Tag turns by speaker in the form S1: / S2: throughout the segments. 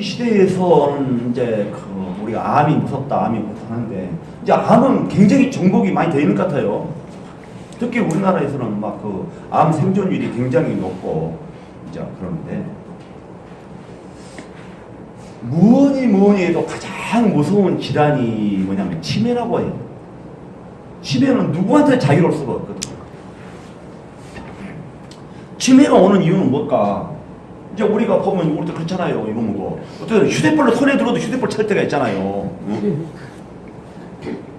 S1: 시대에서는 이제 그 우리가 암이 무섭다, 암이 무섭다는데 이제 암은 굉장히 정복이 많이 되어 있는 것 같아요. 특히 우리나라에서는 막 그 암 생존율이 굉장히 높고 이제 그러는데 무언이 뭐니 해도 가장 무서운 질환이 뭐냐면 치매라고 해요. 치매는 누구한테 자유로울 수가 없거든. 치매가 오는 이유는 뭘까? 이제 우리가 보면 우리도 그렇잖아요. 이거 뭐고 어떤 휴대폰을 손에 들어도 휴대폰 찰 때가 있잖아요. 응?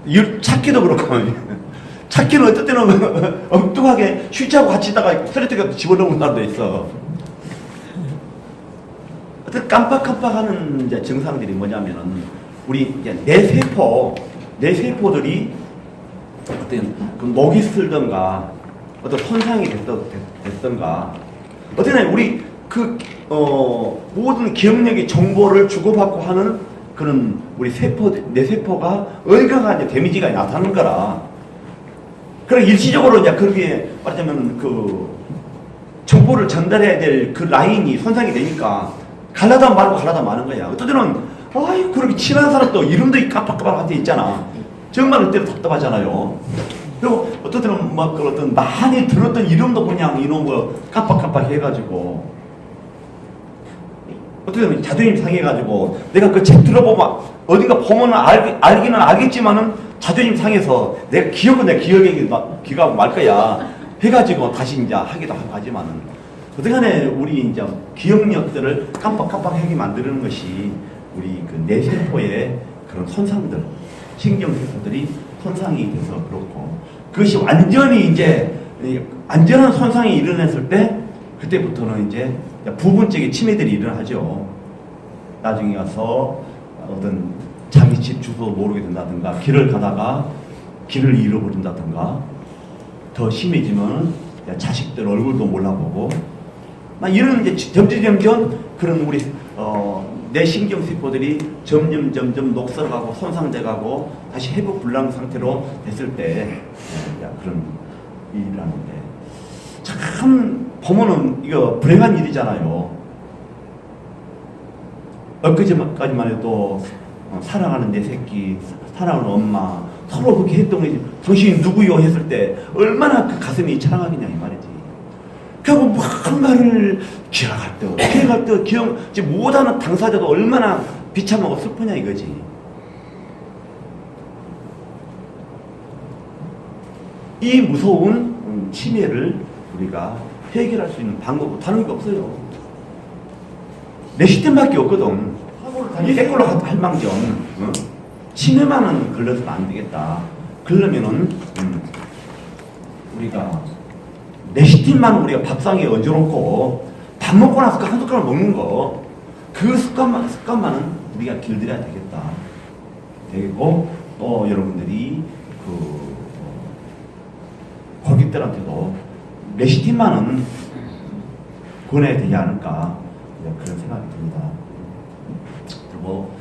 S1: 이 찾기도 그렇고 찾기는 어떨 때는 엉뚱하게 휴지하고 같이 있다가 쓰레기가 집어넣은 날도 있어. 어떤 깜빡깜빡하는 이제 증상들이 뭐냐면은 우리 이제 뇌세포 뇌세포들이 어떤 그 목이 슬던가 어떤 손상이 됐던, 됐던가 어쨌든 우리 그 어, 모든 기억력의 정보를 주고받고 하는 그런 우리 세포 뇌세포가 어디가가 이제 데미지가 나타나는 거라. 그래 일시적으로 이제 그게 말하자면 그 정보를 전달해야 될 그 라인이 손상이 되니까 갈라다 말고 갈라다 마는 거야. 어떤 때는 아이 그렇게 친한 사람도 이름도 깜빡깜빡한 데 있잖아. 정말 그때로 답답하잖아요. 그리고 어떤 때는 막 그 어떤 많이 들었던 이름도 그냥 이놈 거 깜빡깜빡 해가지고 어떻게 보면 자존심 상해가지고 내가 그 책 들어보면 어딘가 보면 알, 알기는 알겠지만은 자존심 상해서 내가 기억은 내 기억에 막 기가 말 거야. 해가지고 다시 이제 하기도 하고 하지만은 어떻게간에 우리 이제 기억력들을 깜빡깜빡하게 만드는 것이 우리 그 뇌세포의 그런 손상들 신경세포들이 손상이 돼서 그렇고 그것이 완전히 이제 이 안전한 손상이 일어났을 때 그때부터는 이제 부분적인 치매들이 일어나죠. 나중에 가서 어떤 자기 집 주소 모르게 된다든가 길을 가다가 길을 잃어버린다든가 더 심해지면 자식들 얼굴도 몰라보고 막 이런 이제 점점점점 그런 우리 어, 내 신경 세포들이 점점 점점 녹슬어가고 손상돼가고 다시 회복 불량 상태로 됐을 때 예, 그런 일이라는데 참 보면은 이거 불행한 일이잖아요. 엊그제까지만 해도 어, 사랑하는 내 새끼, 사- 사랑하는 엄마 서로 그렇게 했던 거지. 당신이 누구요 했을 때 얼마나 그 가슴이 차랑하겠냐 이 말이지. 결국 뭔가를 기억할 때, 기억할 때 기억, 못하는 당사자도 얼마나 비참하고 슬프냐 이거지. 이 무서운 음, 치매를 우리가 해결할 수 있는 방법은 다른 게 없어요. 내 시스템밖에 없거든. 이 댓글로 할 망정. 어? 치매만은 걸려서는 안 되겠다. 그러면은 음, 우리가 레시틴만 우리가 밥상에 얹어놓고 밥 먹고 나서 그한 숟가락 먹는 거 그 습관만 습관만은 우리가 길들여야 되겠다. 되고 또 여러분들이 그 어, 고객들한테도 레시틴만은 권해야 되지 않을까 그런 생각이 듭니다. 그리고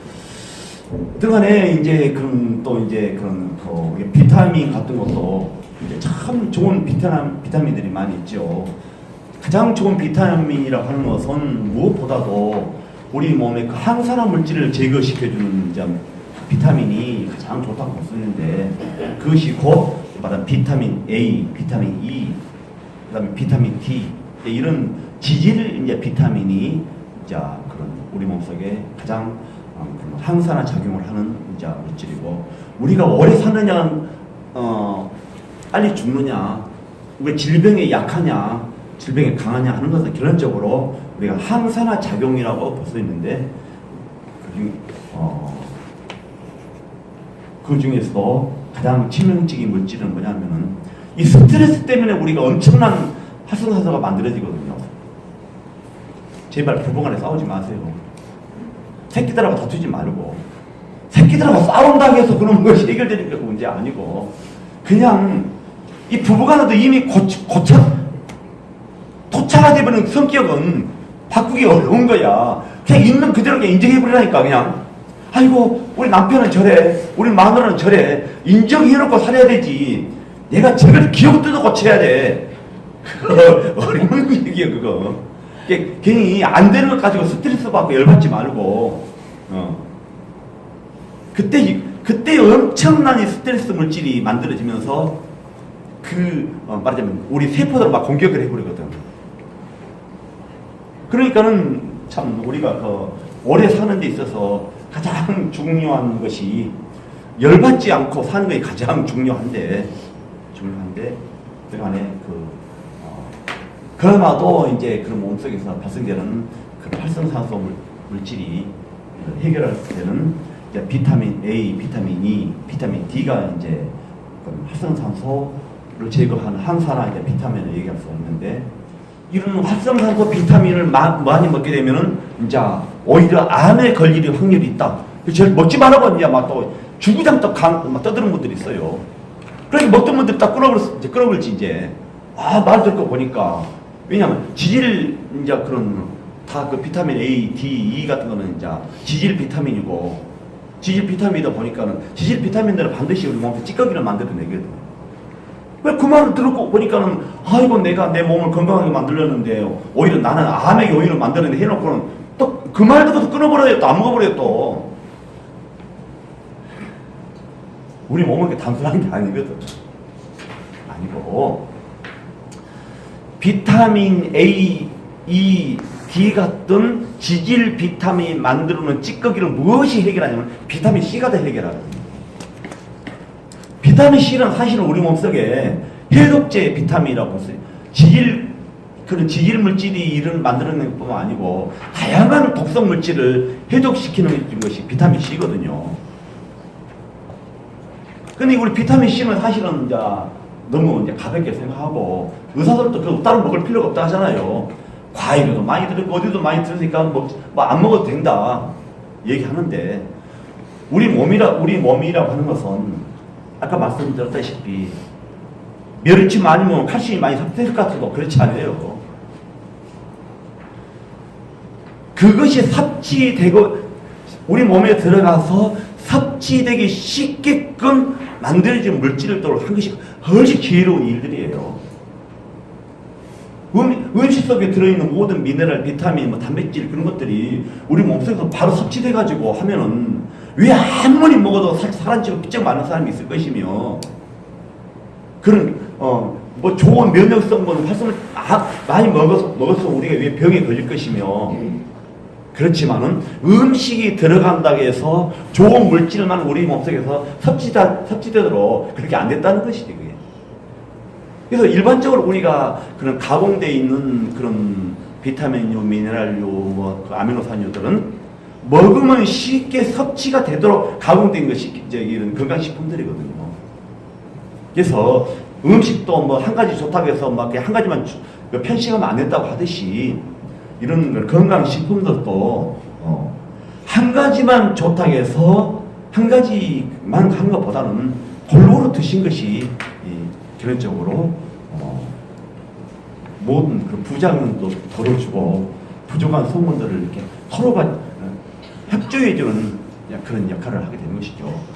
S1: 그간에 이제 그런 또 이제 그런 그 비타민 같은 것도 참 좋은 비타민 비타민들이 많이 있죠. 가장 좋은 비타민이라고 하는 것은 무엇보다도 우리 몸의 그 항산화 물질을 제거시켜주는 이제 비타민이 가장 좋다고 있는데 그것이 곧 비타민 A, 비타민 E, 그다음에 비타민 D. 이런 지질 이제 비타민이 이제 그런 우리 몸속에 가장 어, 항산화 작용을 하는 이제 물질이고 우리가 오래 사느냐 어 빨리 죽느냐 우리가 질병에 약하냐 질병에 강하냐 하는 것은 결론적으로 우리가 항산화 작용이라고 볼 수 있는데 그, 중- 어, 그 중에서도 가장 치명적인 물질은 뭐냐면은 이 스트레스 때문에 우리가 엄청난 활성산소가 만들어지거든요. 제발 부부간에 싸우지 마세요. 새끼들하고 다투지 말고 새끼들하고 싸운다고 해서 그런 것이 해결되는 게 문제 아니고 그냥 이 부부간에도 이미 고쳐 토착화 되버린 성격은 바꾸기 어려운 거야. 그냥 있는 그대로 인정해버리라니까 그냥. 아이고 우리 남편은 저래 우리 마누라는 저래 인정해놓고 살아야 되지. 내가 저걸 기억도 고쳐야 돼. 어려운 얘기야 그거. 괜히 안 되는 것 가지고 스트레스 받고 열받지 말고 어. 그때 이- 그때 엄청난 이 스트레스 물질이 만들어지면서 그 어, 말하자면 우리 세포들 막 공격을 해버리거든. 그러니까는 참 우리가 그 오래 사는 데 있어서 가장 중요한 것이 열받지 않고 사는 것이 가장 중요한데 중요한데 그간에 그 어, 그나마도 이제 그런 몸속에서 발생되는 그 활성산소 물, 물질이 해결할 때는 이제 비타민 A, 비타민 E, 비타민 D가 이제 그 활성산소를 제거하는 항산화 이제 비타민을 얘기할 수 있는데 이런 활성산소 비타민을 마- 많이 먹게 되면은 이제 오히려 암에 걸릴 확률이 있다. 제일 먹지 말라고 이제 막 또 주구장창 강, 막 떠드는 분들이 있어요. 그러니까 먹던 분들 딱 끊어버렸, 이제 끊어버렸지 이제. 아, 말 듣고 보니까. 왜냐면 지질, 이제 그런 다 그 비타민 A, D, E 같은 거는 이제 지질 비타민이고 지질 비타민이다 보니까는 지질 비타민들은 반드시 우리 몸에 찌꺼기를 만들어내거든. 왜 그 말을 듣고 보니까는 아이고 내가 내 몸을 건강하게 만들려는데 오히려 나는 암에게 오히려 만드는데 해놓고는 또 그 말 듣고도 끊어버려요 또 안 먹어버려요 또 우리 몸은 그렇게 단순한 게 아니거든 아니고 비타민 A, E, D 같은 지질 비타민 만들어놓은 찌꺼기를 무엇이 해결하냐면 비타민 C가 다 해결하거든요 비타민 C는 사실은 우리 몸속에 해독제 비타민이라고 써요. 지질 그런 지질 물질이 이런 만들어내는 것뿐만 아니고 다양한 독성 물질을 해독시키는 것이 비타민 C거든요. 근데 우리 비타민 C는 사실은 이제 너무 이제 가볍게 생각하고 의사들도 그 따로 먹을 필요가 없다 하잖아요. 과일도 많이 들었고 어디도 많이 들으니까 뭐 안 먹어도 된다 얘기하는데 우리 몸이라 우리 몸이라고 하는 것은 아까 말씀드렸다시피 멸치 많이 먹으면 칼슘이 많이 섭취될 것 같아도 그렇지 않아요. 그것이 섭취되고 우리 몸에 들어가서 섭취되기 쉽게끔 만들어진 물질을 또한 것이 훨씬 지혜로운 일들이에요. 음, 음식 속에 들어있는 모든 미네랄, 비타민, 뭐 단백질 그런 것들이 우리 몸속에서 바로 섭취돼가지고 하면은 왜 아무리 먹어도 살, 살안 찌고 삐쩍 많은 사람이 있을 것이며 그런 어 뭐 좋은 면역 성분 활성을 아, 많이 먹어서 먹어서 우리가 왜 병에 걸릴 것이며 그렇지만은 음식이 들어간다고 해서 좋은 물질만 우리 몸속에서 섭취다 섭취되도록 그렇게 안 됐다는 것이지 그게. 그래서 일반적으로 우리가 그런 가공돼 있는 그런 비타민류, 미네랄류, 뭐 그 아미노산유들은 먹으면 쉽게 섭취가 되도록 가공된 것이 이제 이런 건강식품들이거든요. 그래서 음식도 뭐 한 가지 좋다고 해서 막 한 가지만 주- 그 편식하면 안 된다고 하듯이 이런 걸 건강식품들도 어, 한 가지만 좋다고 해서 한 가지만 하는 것보다는 골고루 드신 것이 이, 결론적으로 어, 모든 그 부작용도 덜어주고 부족한 성분들을 이렇게 서로가 어, 협조해주는 그런 역할을 하게 되는 것이죠.